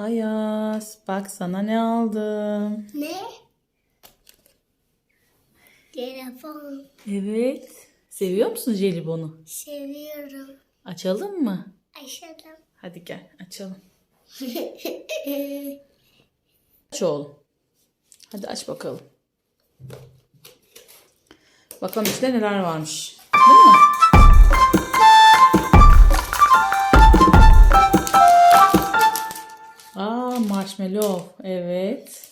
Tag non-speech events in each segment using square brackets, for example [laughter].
Ayaz bak sana ne aldım. Ne? Telefon. Evet. Seviyor musun jelibonu? Seviyorum. Açalım mı? Aşağıdan. Hadi gel açalım. [laughs] Aç oğlum. Hadi aç bakalım. Bakalım içinde neler varmış. Değil mi? Marshmallow. Evet.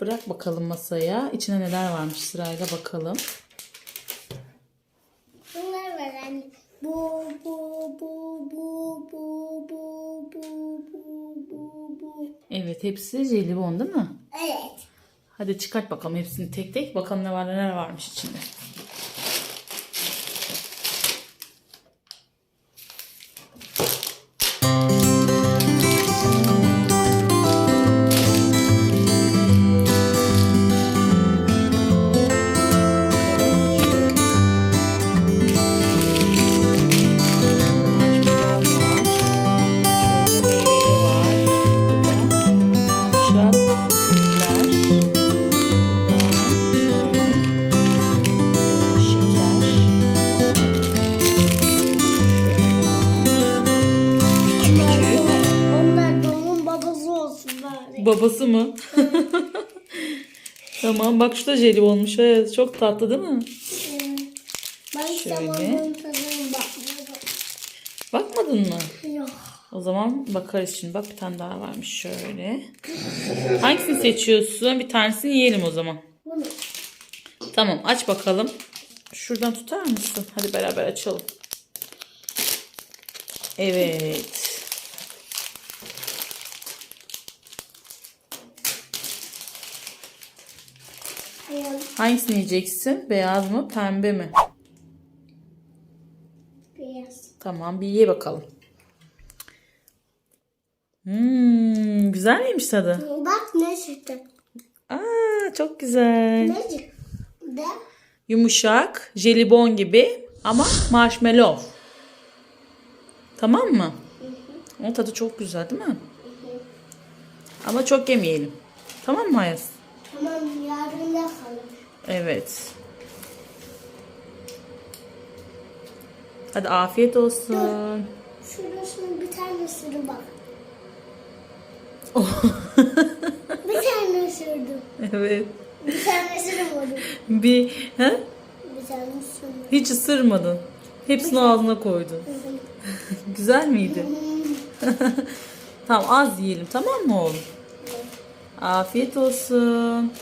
Bırak bakalım masaya. İçine neler varmış sırayla bakalım. Bunlar var anne. Bu, bu, bu, bu, bu, bu, bu, bu, bu, bu. Evet hepsi jelibon değil mi? Evet. Hadi çıkart bakalım hepsini tek tek. Bakalım ne var neler varmış içinde. Babası mı? [laughs] tamam bak şu da jelibonmuş. Evet, çok tatlı değil mi? Ben hiç Şöyle. tadına bakmadım. Bakmadın mı? Yok. O zaman bakarız şimdi. Bak bir tane daha varmış şöyle. Hangisini seçiyorsun? Bir tanesini yiyelim o zaman. Bunu. Tamam aç bakalım. Şuradan tutar mısın? Hadi beraber açalım. Evet. Hayal. Hangisini yiyeceksin? Beyaz mı? Pembe mi? Beyaz. Tamam bir ye bakalım. Hmm, güzel miymiş tadı? Bak ne çıktı. Aa, çok güzel. Ne çıktı? Yumuşak, jelibon gibi ama marshmallow. Tamam mı? O tadı çok güzel değil mi? Ama çok yemeyelim. Tamam mı Ayaz? Tamam yarın da kalır. Evet. Hadi afiyet olsun. Şurasının bir tane sürü bak. [laughs] bir tane sürdüm. evet. Bir tane sürmedim. Bir he? Bir tane sürdüm. hiç ısırmadın. Hepsini ağzına koydun. [laughs] Güzel miydi? [laughs] tamam az yiyelim tamam mı oğlum? Afiyet olsun.